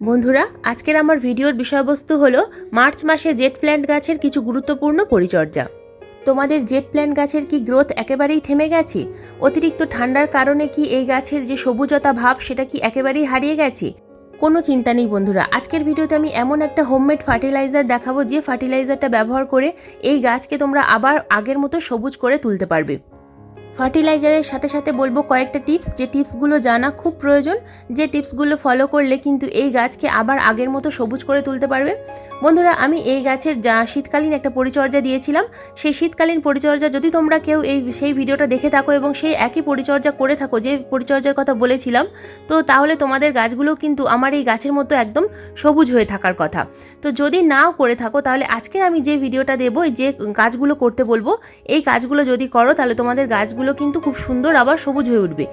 বন্ধুরা, আজকের আমার ভিডিওর বিষয়বস্তু হলো মার্চ মাসে জেট প্ল্যান্ট গাছের কিছু গুরুত্বপূর্ণ পরিচর্যা। তোমাদের জেট প্ল্যান্ট গাছের কি গ্রোথ একেবারেই থেমে গেছে? অতিরিক্ত ঠান্ডার কারণে কি এই গাছের যে সবুজতা ভাব, সেটা কি একেবারেই হারিয়ে গেছে? কোনো চিন্তা নেই বন্ধুরা, আজকের ভিডিওতে আমি এমন একটা হোমমেড ফার্টিলাইজার দেখাবো যে ফার্টিলাইজারটা ব্যবহার করে এই গাছকে তোমরা আবার আগের মতো সবুজ করে তুলতে পারবে। ফার্টিলাইজারের সাথে সাথে বলব কয়েকটা টিপস। যে টিপসগুলো জানা খুব প্রয়োজন, যে টিপসগুলো ফলো করলে কিন্তু এই গাছকে আবার আগের মতো সবুজ করে তুলতে পারবে। বন্ধুরা, আমি এই গাছের যা শীতকালীন একটা পরিচর্যা দিয়েছিলাম, সেই শীতকালীন পরিচর্যা যদি তোমরা কেউ এই সেই ভিডিওটা দেখে থাকো এবং সেই একই পরিচর্যা করে থাকো, যে পরিচর্যার কথা বলেছিলাম, তো তাহলে তোমাদের গাছগুলো কিন্তু আমার এই গাছের মতো একদম সবুজ হয়ে থাকার কথা। তো যদি নাও করে থাকো, তাহলে আজকের আমি যে ভিডিওটা দেবো যে কাজগুলো করতে বলব, এই কাজগুলো যদি করো, তাহলে তোমাদের গাছগুলো কিন্তু খুব সুন্দর আবার সবুজ হয়ে উঠবে।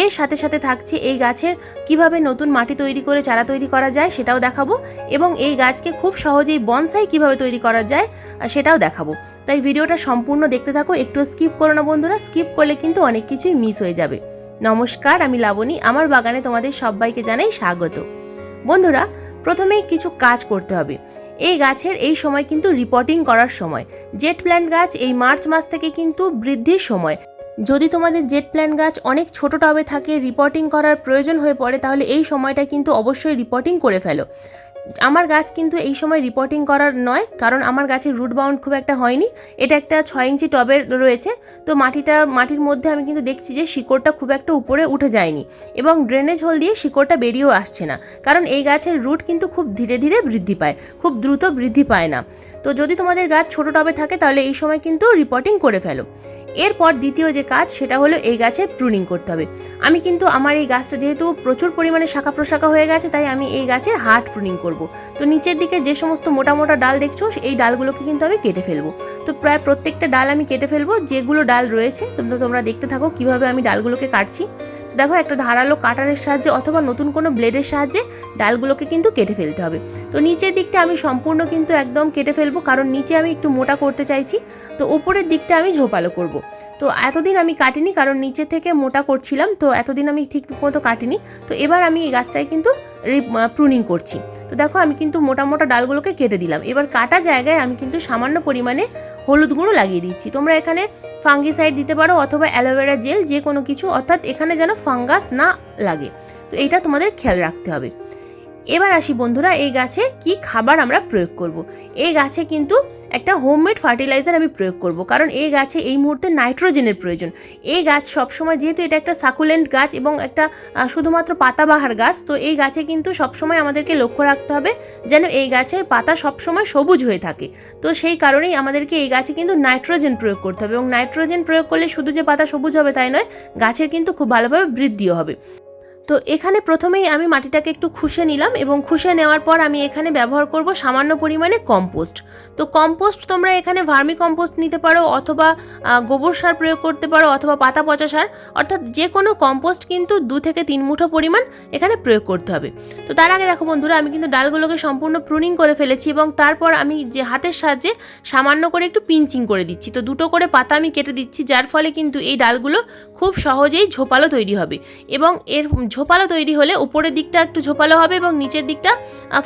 এর সাথে সাথে থাকছে এই গাছের কীভাবে নতুন মাটি তৈরি করে চারা তৈরি করা যায় সেটাও দেখাবো এবং এই গাছকে খুব সহজেই বনসাই কীভাবে তৈরি করা যায় সেটাও দেখাবো। তাই ভিডিওটা সম্পূর্ণ দেখতে থাকো, একটু স্কিপ করো না বন্ধুরা, স্কিপ করলে কিন্তু অনেক কিছুই মিস হয়ে যাবে। নমস্কার, আমি লাবণী, আমার বাগানে তোমাদের সবাইকে জানাই স্বাগত। বন্ধুরা, প্রথমেই কিছু কাজ করতে হবে। এই গাছের এই সময় কিন্তু রিপোর্টিং করার সময়। জেট প্ল্যান্ট গাছ এই মার্চ মাস থেকে কিন্তু বৃদ্ধির সময়। যদি তোমাদের জেট প্ল্যান গাছ অনেক ছোট টবে থাকে রিপোর্টিং করার প্রয়োজন হয়ে পড়ে, তাহলে এই সময়টা কিন্তু অবশ্যই রিপোর্টিং করে ফেলো। আমার গাছ কিন্তু এই সময় রিপোর্টিং করার নয়, কারণ আমার গাছের রুট বাউন্ড খুব একটা হয়নি। এটা একটা ছয় ইঞ্চি টবের রয়েছে, তো মাটিটা, মাটির মধ্যে আমি কিন্তু দেখছি যে শিকড়টা খুব একটা উপরে উঠে যায়নি এবং ড্রেনেজ হোল দিয়ে শিকড়টা বেরিয়েও আসছে না, কারণ এই গাছের রুট কিন্তু খুব ধীরে ধীরে বৃদ্ধি পায়, খুব দ্রুত বৃদ্ধি পায় না। তো যদি তোমাদের গাছ ছোট টবে থাকে, তাহলে এই সময় কিন্তু রিপোর্টিং করে ফেলো। এরপর দ্বিতীয় যে কাজ, সেটা হলো এই গাছে প্রুনিং করতে হবে। আমি কিন্তু আমার এই গাছটা যেহেতু প্রচুর পরিমাণে শাখা প্রশাখা হয়ে গেছে, তাই আমি এই গাছের হার্ট প্রুনিং করব। তো নিচের দিকে যে সমস্ত মোটা মোটা ডাল দেখছ, এই ডালগুলোকে কিন্তু আমি কেটে ফেলব। তো প্রায় প্রত্যেকটা ডাল আমি কেটে ফেলব, যেগুলো ডাল রয়েছে তোমরা তোমরা দেখতে থাকো কীভাবে আমি ডালগুলোকে কাটছি। দেখো, একটা ধারালো কাটারের সাহায্যে অথবা নতুন কোনো ব্লেডের সাহায্যে ডালগুলোকে কিন্তু কেটে ফেলতে হবে। তো নিচের দিকটা আমি সম্পূর্ণ কিন্তু একদম কেটে ফেলব, কারণ নিচে আমি একটু মোটা করতে চাইছি। তো উপরের দিকটা আমি ঝোপালো করব। তো এতদিন আমি কাটিনি, কারণ নিচে থেকে মোটা করছিলাম, তো এতদিন আমি ঠিক মতো কাটিনি। তো এবার আমি এই গাছটায় কিন্তু প্রুনিং করছি। তো দেখো, আমি কিন্তু মোটা মোটা ডালগুলোকে কেটে দিলাম। এবার কাটা জায়গায় আমি কিন্তু সামান্য পরিমাণে হলুদ গুঁড়ো লাগিয়ে দিচ্ছি। তোমরা এখানে ফাঙ্গিসাইড দিতে পারো অথবা অ্যালোভেরা জেল যে কোনো কিছু, অর্থাৎ এখানে যেন ফাঙ্গাস না লাগে। তো এটা তোমাদের খেয়াল রাখতে হবে। এবার আসি বন্ধুরা, এই গাছে কি খাবার আমরা প্রয়োগ করব। এই গাছে কিন্তু একটা হোমমেড ফার্টিলাইজার আমি প্রয়োগ করব, কারণ এই গাছে এই মুহূর্তে নাইট্রোজেনের প্রয়োজন। এই গাছ সবসময় যেহেতু এটা একটা সাকুলেন্ট গাছ এবং একটা শুধুমাত্র পাতাবাহার গাছ, তো এই গাছে কিন্তু সবসময় আমাদেরকে লক্ষ্য রাখতে হবে যেন এই গাছের পাতা সবসময় সবুজ হয়ে থাকে। তো সেই কারণেই আমাদেরকে এই গাছে কিন্তু নাইট্রোজেন প্রয়োগ করতে হবে এবং নাইট্রোজেন প্রয়োগ করলে শুধু যে পাতা সবুজ হবে তাই নয়, গাছের কিন্তু খুব ভালোভাবে বৃদ্ধিও হবে। তো এখানে প্রথমেই আমি মাটিটাকে একটু খুশে নিলাম এবং খুশে নেওয়ার পর আমি এখানে ব্যবহার করব সামান্য পরিমাণে কম্পোস্ট। তো কম্পোস্ট তোমরা এখানে ভার্মি কম্পোস্ট নিতে পারো অথবা গোবর সার প্রয়োগ করতে পারো অথবা পাতা পচা সার। অর্থাৎ যে কোনো কম্পোস্ট কিন্তু দু থেকে তিন মুঠো পরিমাণ এখানে প্রয়োগ করতে হবে। তো তার আগে দেখো বন্ধুরা, আমি কিন্তু ডালগুলোকে সম্পূর্ণ প্রুনিং করে ফেলেছি এবং তারপর আমি যে হাতের সাহায্যে সামান্য করে একটু পিঞ্চিং করে দিচ্ছি। তো দুটো করে পাতা আমি কেটে দিচ্ছি, যার ফলে কিন্তু এই ডালগুলো খুব সহজেই ঝোপালো তৈরি হবে। এবং এর ঝোপালো তৈরি হলে উপরের দিকটা একটু ঝোপালো হবে এবং নিচের দিকটা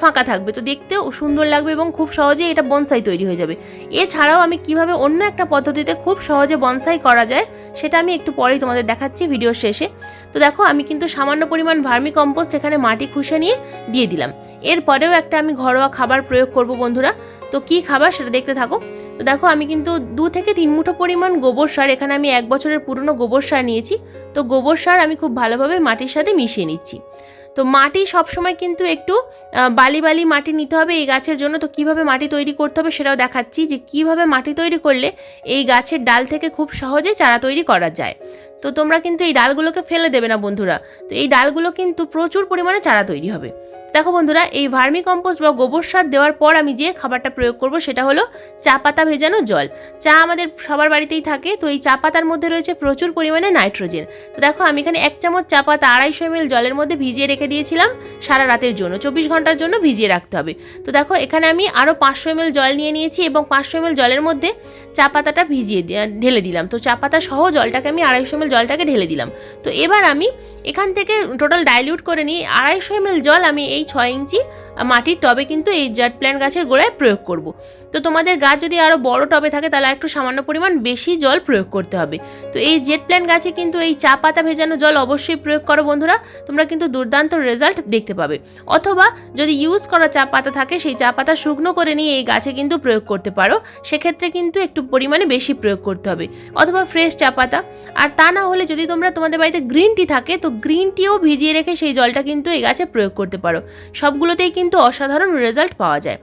ফাঁকা থাকবে। তো দেখতেও সুন্দর লাগবে এবং খুব সহজেই এটা বনসাই তৈরি হয়ে যাবে। এছাড়াও আমি কীভাবে অন্য একটা পদ্ধতিতে খুব সহজে বনসাই করা যায়, সেটা আমি একটু পরেই তোমাদের দেখাচ্ছি ভিডিওর শেষে। তো দেখো, আমি কিন্তু সামান্য পরিমাণ ভার্মি কম্পোস্ট এখানে মাটি খুশে নিয়ে দিয়ে দিলাম। এরপরেও একটা আমি ঘরোয়া খাবার প্রয়োগ করব বন্ধুরা। তো কি খাবার সেটা দেখতে থাকো। তো দেখো, আমি কিন্তু দু থেকে তিন মুঠো পরিমাণ গোবর সার, এখানে আমি এক বছরের পুরনো গোবর সার নিয়েছি। তো গোবর সার আমি খুব ভালোভাবে মাটির সাথে মিশিয়ে নিচ্ছি। তো মাটি সবসময় কিন্তু একটু বালি বালি মাটি নিতে হবে এই গাছের জন্য। তো কীভাবে মাটি তৈরি করতে হবে সেটাও দেখাচ্ছি যে কীভাবে মাটি তৈরি করলে এই গাছের ডাল থেকে খুব সহজে চারা তৈরি করা যায়। তো তোমরা কিন্তু এই ডালগুলোকে ফেলে দেবে না বন্ধুরা। তো এই ডালগুলো কিন্তু প্রচুর পরিমাণে চারা তৈরি হবে। দেখো বন্ধুরা, এই ভার্মি কম্পোস্ট বা গোবর সার দেওয়ার পর আমি যে খাবারটা প্রয়োগ করব সেটা হলো চা পাতা ভেজানো জল। চা আমাদের সবার বাড়িতেই থাকে, তো এই চা পাতার মধ্যে রয়েছে প্রচুর পরিমাণে নাইট্রোজেন। তো দেখো, আমি এখানে এক চামচ চা পাতা আড়াইশো এমএল জলের মধ্যে ভিজিয়ে রেখে দিয়েছিলাম, সারা রাতের জন্য, চব্বিশ ঘণ্টার জন্য ভিজিয়ে রাখতে হবে। তো দেখো, এখানে আমি আরও পাঁচশো এমএল জল নিয়ে নিয়েছি এবং পাঁচশো এমএল জলের মধ্যে চা পাতাটা ভিজিয়ে ঢেলে দিলাম। তো চা পাতা সহ জলটাকে আমি আড়াইশো এমএল জলটাকে ঢেলে দিলাম। তো এবার আমি এখান থেকে টোটাল ডাইলিউট করে নিই আড়াইশো এম জল আমি এই ছয় ইঞ্চি মাটির টবে কিন্তু এই জাট প্ল্যান্ট গাছের গোড়ায় প্রয়োগ করব। তো তোমাদের গাছ যদি আরও বড় টবে থাকে, তাহলে একটু সামান্য পরিমাণ বেশি জল প্রয়োগ করতে হবে। তো এই জেট প্ল্যান্ট গাছে কিন্তু এই চা পাতা ভেজানো জল অবশ্যই প্রয়োগ করো বন্ধুরা, তোমরা কিন্তু দুর্দান্ত রেজাল্ট দেখতে পাবে। অথবা যদি ইউজ করা চা পাতা থাকে, সেই চা পাতা শুকনো করে নিয়ে এই গাছে কিন্তু প্রয়োগ করতে পারো। সেক্ষেত্রে কিন্তু একটু পরিমাণে বেশি প্রয়োগ করতে হবে। অথবা ফ্রেশ চা পাতা। আর তা না হলে যদি তোমরা তোমাদের বাড়িতে গ্রিন টি থাকে, তো গ্রিন টিও ভিজিয়ে রেখে সেই জলটা কিন্তু এই গাছে প্রয়োগ করতে পারো। সবগুলোতেই কিন্তু অসাধারণ রেজাল্ট পাওয়া যায়।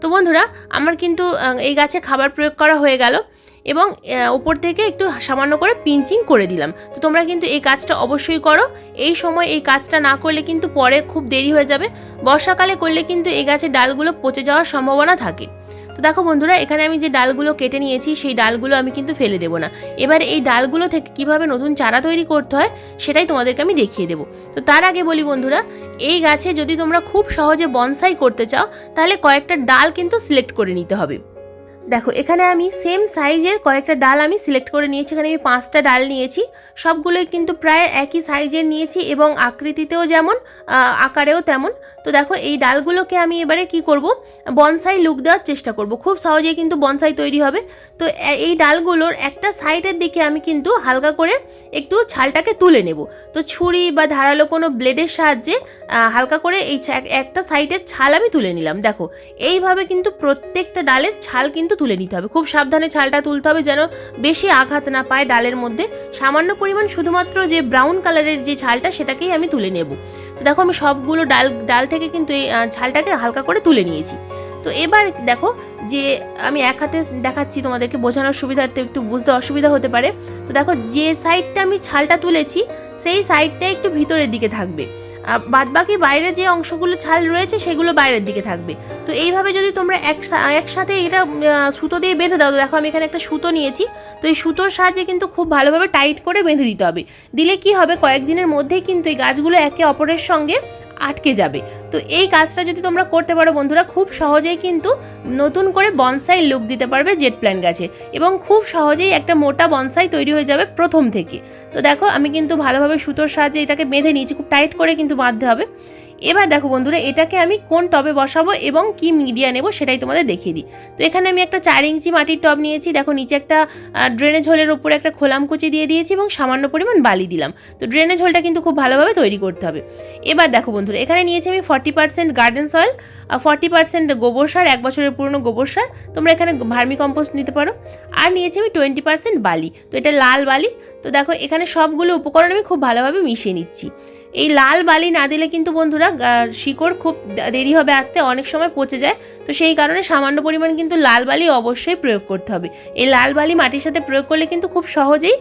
তো বন্ধুরা, আমার কিন্তু এই গাছে খাবার প্রয়োগ করা হয়ে গেল এবং ওপর থেকে একটু সামান্য করে পিঞ্চিং করে দিলাম। তো তোমরা কিন্তু এই কাজটা অবশ্যই করো। এই সময় এই কাজটা না করলে কিন্তু পরে খুব দেরি হয়ে যাবে। বর্ষাকালে করলে কিন্তু এই গাছের ডালগুলো পচে যাওয়ার সম্ভাবনা থাকে। তো দেখো বন্ধুরা, এখানে আমি যে ডালগুলো কেটে নিয়েছি, সেই ডালগুলো আমি কিন্তু ফেলে দেবো না। এবার এই ডালগুলো থেকে কীভাবে নতুন চারা তৈরি করতে হয়, সেটাই তোমাদেরকে আমি দেখিয়ে দেবো। তো তার আগে বলি বন্ধুরা, এই গাছে যদি তোমরা খুব সহজে বনসাই করতে চাও, তাহলে কয়েকটা ডাল কিন্তু সিলেক্ট করে নিতে হবে। দেখো, এখানে আমি সেম সাইজের কয়েকটা ডাল আমি সিলেক্ট করে নিয়েছি। এখানে আমি পাঁচটা ডাল নিয়েছি। সবগুলোই কিন্তু প্রায় একই সাইজের নিয়েছি এবং আকৃতিতেও যেমন আকারেও তেমন। তো দেখো, এই ডালগুলোকে আমি এবারে কি করব? বনসাই লুক দেওয়ার চেষ্টা করব। খুব সহজেই কিন্তু বনসাই তৈরি হবে। তো এই ডালগুলোর একটা সাইডের দিকে আমি কিন্তু হালকা করে একটু ছালটাকে তুলে নেব। তো ছুরি বা ধারালো কোনো ব্লেডের সাহায্যে হালকা করে এই একটা সাইডের ছাল আমি তুলে নিলাম। দেখো, এইভাবে কিন্তু প্রত্যেকটা ডালের ছাল কিন্তু তুলে নিতে হবে। খুব সাবধানে ছালটা তুলতে হবে যেন বেশি আঘাত না পায় ডালের মধ্যে। সামান্য পরিমাণ শুধুমাত্র যে ব্রাউন কালারের যে ছালটা, সেটাকেই আমি তুলে নেব। তো দেখো আমি সবগুলো ডাল ডাল থেকে কিন্তু এই ছালটাকে হালকা করে তুলে নিয়েছি। তো এবার দেখো যে আমি এক হাতে দেখাচ্ছি তোমাদেরকে, বোঝানোর সুবিধার্থে একটু বুঝতে অসুবিধা হতে পারে। তো দেখো যে সাইডটা আমি ছালটা তুলেছি, সেই সাইডটা একটু ভিতরের দিকে থাকবে। বাদ বাকি বাইরে যে অংশগুলো ছাল রয়েছে সেগুলো বাইরের দিকে থাকবে। তো এইভাবে যদি তোমরা একসাথে এটা সুতো দিয়ে বেঁধে দাও দেখো আমি এখানে একটা সুতো নিয়েছি। তো এই সুতোর সাহায্যে কিন্তু খুব ভালোভাবে টাইট করে বেঁধে দিতে হবে। দিলে কি হবে? কয়েকদিনের মধ্যেই কিন্তু এই গাছগুলো একে অপরের সঙ্গে আটকে যাবে। তো এই কাজটা যদি তোমরা করতে পারো বন্ধুরা, খুব সহজেই কিন্তু নতুন করে বনসাই লুক দিতে পারবে জেট প্ল্যান গাছে এবং খুব সহজেই একটা মোটা বনসাই তৈরি হয়ে যাবে প্রথম থেকে। তো দেখো, আমি কিন্তু ভালোভাবে সুতোর সাহায্যে এটাকে বেঁধে নিয়েছি, খুব টাইট করে কিন্তু বাঁধতে হবে। এবার দেখো বন্ধুরা, এটাকে আমি কোন টবে বসাবো এবং কি মিডিয়া নেব সেটাই তোমাদের দেখিয়ে দিই। তো এখানে আমি একটা চার ইঞ্চি মাটির টব নিয়েছি, দেখো নিচে একটা ড্রেনেজ হোলের উপরে একটা খোলাম কুচি দিয়ে দিয়েছি এবং সামান্য পরিমাণ বালি দিলাম। তো ড্রেনেজ হোলটা কিন্তু খুব ভালোভাবে তৈরি করতে হবে। এবার দেখো বন্ধুরা, এখানে নিয়েছি আমি ফর্টি পার্সেন্ট গার্ডেন সয়েল আর ফর্টি পার্সেন্ট গোবর সার, এক বছরের পুরনো গোবর সার, তোমরা এখানে ভার্মি কম্পোস্ট নিতে পারো। আর নিয়েছি আমি টোয়েন্টি পার্সেন্ট বালি, তো এটা লাল বালি। তো দেখো এখানে সবগুলো উপকরণ আমি খুব ভালোভাবে মিশিয়ে নিচ্ছি। এই লাল বালি না দিলে কিন্তু বন্ধুরা শিকড় খুব দেরি হবে আসতে, অনেক সময় পচে যায়। তো সেই কারণে সামান্য পরিমাণ কিন্তু লাল বালি অবশ্যই প্রয়োগ করতে হবে। এই লাল বালি মাটির সাথে প্রয়োগ করলে কিন্তু খুব সহজেই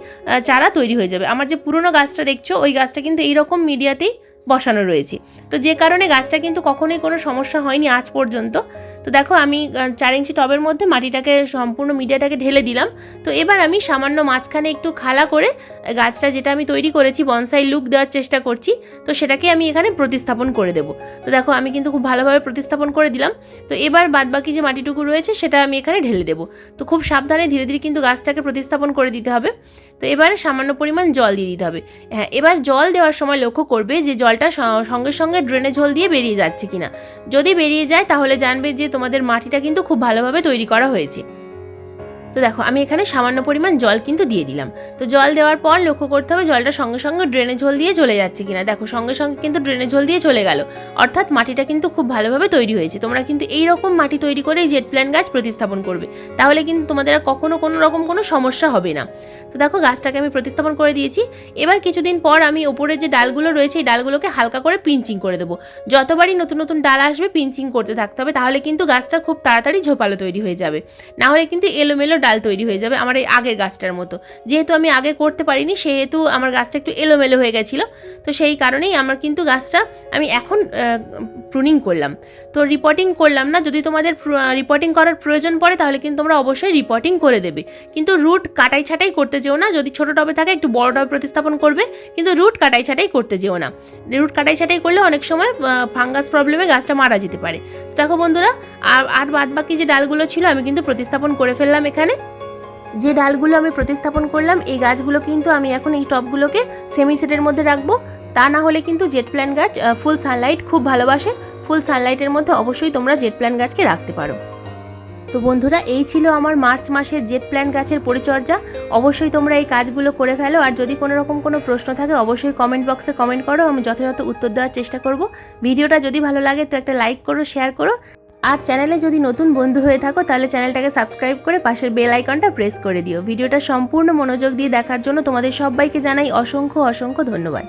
চারা তৈরি হয়ে যাবে। আমার যে পুরনো গাছটা দেখছ, ওই গাছটা কিন্তু এইরকম মিডিয়াতেই বসানো রয়েছে। তো যে কারণে গাছটা কিন্তু কখনোই কোনো সমস্যা হয়নি আজ পর্যন্ত। তো দেখো আমি চার ইঞ্চি টবের মধ্যে মাটিটাকে সম্পূর্ণ মিডিয়াটাকে ঢেলে দিলাম। তো এবার আমি সামান্য মাঝখানে একটু খালা করে গাছটা যেটা আমি তৈরি করেছি, বনসাই লুক দেওয়ার চেষ্টা করছি, তো সেটাকে আমি এখানে প্রতিস্থাপন করে দেবো। তো দেখো আমি কিন্তু খুব ভালোভাবে প্রতিস্থাপন করে দিলাম। তো এবার বাদবাকি যে মাটিটুকু রয়েছে, সেটা আমি এখানে ঢেলে দেবো। তো খুব সাবধানে ধীরে ধীরে কিন্তু গাছটাকে প্রতিস্থাপন করে দিতে হবে। তো এবারে সামান্য পরিমাণ জল দিয়ে দিতে হবে। হ্যাঁ এবার জল দেওয়ার সময় লক্ষ্য করবে যে জলটা সঙ্গে সঙ্গে ড্রেনে ঝোল দিয়ে বেরিয়ে যাচ্ছে কিনা। যদি বেরিয়ে যায়, তাহলে জানবে যে তোমাদের মাটিটা কিন্তু খুব ভালোভাবে তৈরি করা হয়েছে। তো দেখো, আমি এখানে সামান্য পরিমাণ জল কিন্তু দিয়ে দিলাম। তো জল দেওয়ার পর লক্ষ্য করতে হবে জলটা সঙ্গে সঙ্গে ড্রেনে ঝোল দিয়ে চলে যাচ্ছে কিনা। দেখো, সঙ্গে সঙ্গে কিন্তু ড্রেনে ঝোল দিয়ে চলে গেল। অর্থাৎ মাটিটা কিন্তু খুব ভালোভাবে তৈরি হয়েছে। তোমরা কিন্তু এই রকম মাটি তৈরি করেই জেট প্ল্যান গাছ প্রতিস্থাপন করবে। তাহলে কিন্তু তোমাদের আর কখনো কোনো রকম কোনো সমস্যা হবে না। তো দেখো, গাছটাকে আমি প্রতিস্থাপন করে দিয়েছি। এবার কিছুদিন পর আমি ওপরে যে ডালগুলো রয়েছে, এই ডালগুলোকে হালকা করে পিঞ্চিং করে দেবো। যতবারই নতুন নতুন ডাল আসবে, পিঞ্চিং করতে থাকতে হবে, তাহলে কিন্তু গাছটা খুব তাড়াতাড়ি ঝোপালো তৈরি হয়ে যাবে। না হলে কিন্তু এলোমেলো ডাল তৈরি হয়ে যাবে আমার এই আগের গাছটার মতো। যেহেতু আমি আগে করতে পারিনি, সেহেতু আমার গাছটা একটু এলোমেলো হয়ে গেছিল, তো সেই কারণেই আমার কিন্তু গাছটা আমি এখন প্রুনিং করলাম। তো রিপোর্টিং করলাম না, যদি তোমাদের রিপোর্টিং করার প্রয়োজন পড়ে, তাহলে কিন্তু তোমরা অবশ্যই রিপোর্টিং করে দেবে। কিন্তু রুট কাটাই ছাটাই করতে যেও না। যদি ছোটো টবে থাকে, একটু বড় টবে প্রতিস্থাপন করবে। কিন্তু রুট কাটাই ছাটাই করতে যেও না। রুট কাটাই ছাটাই করলে অনেক সময় ফাঙ্গাস প্রবলেমে গাছটা মারা যেতে পারে। দেখো বন্ধুরা, আর আর বাদ বাকি যে ডালগুলো ছিল, আমি কিন্তু প্রতিস্থাপন করে ফেললাম এখানে। যে ডালগুলো আমি প্রতিস্থাপন করলাম, এই গাছগুলো কিন্তু আমি এখন এই টবগুলোকে সেমি সেটের মধ্যে রাখব। তা না হলে কিন্তু জেট প্ল্যান্ট গাছ ফুল সানলাইট খুব ভালোবাসে। ফুল সানলাইটের মধ্যে অবশ্যই তোমরা জেট প্ল্যান্ট গাছকে রাখতে পারো। তো বন্ধুরা, এই ছিল আমার মার্চ মাসের জেট প্ল্যান্ট গাছের পরিচর্যা। অবশ্যই তোমরা এই কাজগুলো করে ফেলো। আর যদি কোনো রকম কোনো প্রশ্ন থাকে, অবশ্যই কমেন্ট বক্সে কমেন্ট করো। আমি যথাযথ উত্তর দেওয়ার চেষ্টা করব। ভিডিওটা যদি ভালো লাগে, তো একটা লাইক করো শেয়ার করো। আর চ্যানেলে যদি নতুন বন্ধু হয়ে থাকো, তাহলে চ্যানেলটাকে সাবস্ক্রাইব করে পাশের বেল আইকনটা প্রেস করে দিও। ভিডিওটা সম্পূর্ণ মনোযোগ দিয়ে দেখার জন্য তোমাদের সবাইকে জানাই অসংখ্য অসংখ্য ধন্যবাদ।